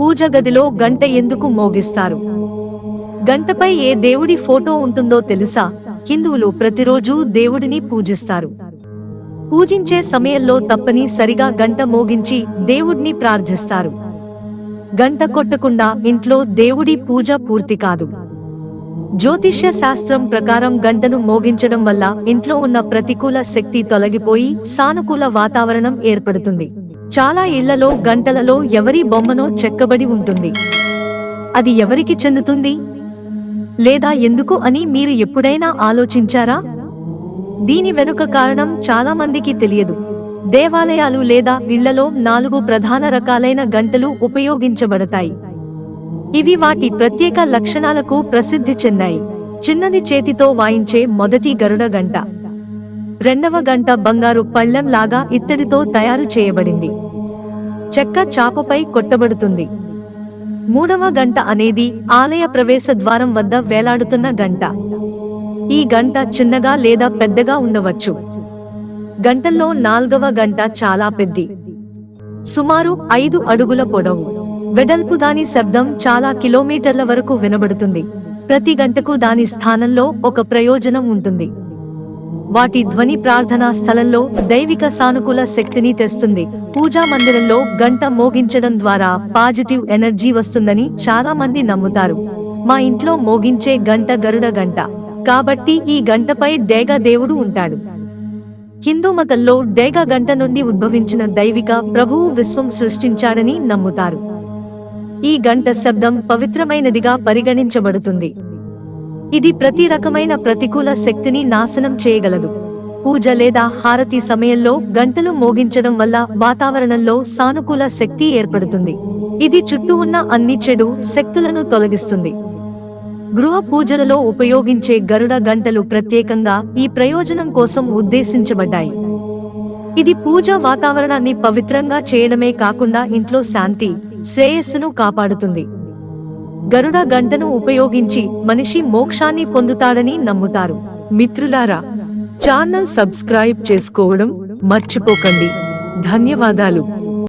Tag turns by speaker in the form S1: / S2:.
S1: పూజ గదిలో గంట ఎందుకు మోగిస్తారు? గంటపై ఏ దేవుడి ఫోటో ఉంటుందో తెలుసా? హిందువులు ప్రతిరోజు దేవుడిని పూజిస్తారు. పూజించే సమయంలో తప్పని సరిగా గంట మోగించి దేవుడిని ప్రార్థిస్తారు. గంట కొట్టకుండా ఇంట్లో దేవుడి పూజ పూర్తి కాదు. జ్యోతిష్య శాస్త్రం ప్రకారం గంటను మోగించడం వల్ల ఇంట్లో ఉన్న ప్రతికూల శక్తి తొలగిపోయి సానుకూల వాతావరణం ఏర్పడుతుంది. చాలా ఇళ్ళలో గంటలలో ఎవరి బొమ్మనో చెక్కబడి ఉంటుంది. అది ఎవరికి చెందుతుంది? లేదా ఎందుకు అని మీరు ఎప్పుడైనా ఆలోచించారా? దీని వెనుక కారణం చాలా మందికి తెలియదు. దేవాలయాలు లేదా ఇళ్ళలో నాలుగు ప్రధాన రకాలైన గంటలు ఉపయోగించబడతాయి. ఇవి వాటి ప్రత్యేక లక్షణాలకు ప్రసిద్ధి చెందాయి. చిన్నది చేతితో వాయించే మొదటి గరుడ గంట. రెండవ గంట బంగారు పళ్ళెం లాగా ఇత్తడితో తయారు చేయబడింది. చెక్క చాపపై కొట్టబడుతుంది. మూడవ గంట అనేది ఆలయ ప్రవేశ ద్వారం వద్ద వేలాడుతున్న గంట. ఈ గంట చిన్నగా లేదా పెద్దగా ఉండవచ్చు. గంటల్లో నాల్గవ గంట చాలా పెద్ది. సుమారు ఐదు అడుగుల పొడవు. వెడల్పు దాని శబ్దం చాలా కిలోమీటర్ల వరకు వినబడుతుంది. ప్రతి గంటకు దాని స్థానంలో ఒక ప్రయోజనం ఉంటుంది. వాటి ధ్వని ప్రార్థనా స్థలంలో దైవిక సానుకూల శక్తిని తెస్తుంది. పూజా మందిరంలో గంట మోగించడం ద్వారా పాజిటివ్ ఎనర్జీ వస్తుందని చాలా మంది నమ్ముతారు. మా ఇంట్లో మోగించే గంట గరుడ గంట. కాబట్టి ఈ గంటపై డేగ దేవుడు ఉంటాడు. హిందూ మతంలో డేగ గంట నుండి ఉద్భవించిన దైవిక ప్రభువు విశ్వం సృష్టించాడని నమ్ముతారు. ఈ గంట శబ్దం పవిత్రమైనదిగా పరిగణించబడుతుంది. ఇది ప్రతి రకమైన ప్రతికూల శక్తిని నాశనం చేయగలదు. పూజ లేదా హారతి సమయంలో గంటలు మోగించడం వల్ల వాతావరణంలో సానుకూల శక్తి ఏర్పడుతుంది. ఇది చుట్టూ ఉన్న అన్ని చెడు శక్తులను తొలగిస్తుంది. గృహ పూజలలో ఉపయోగించే గరుడ గంటలు ప్రత్యేకంగా ఈ ప్రయోజనం కోసం ఉద్దేశించబడ్డాయి. ఇది పూజ వాతావరణాన్ని పవిత్రంగా చేయడమే కాకుండా ఇంట్లో శాంతి శ్రేయస్సును కాపాడుతుంది. గరుడ గంటను ఉపయోగించి మనిషి మోక్షాన్ని పొందుతాడని నమ్ముతారు.
S2: మిత్రులారా ఛానల్ సబ్స్క్రైబ్ చేసుకోవడం మర్చిపోకండి. ధన్యవాదాలు.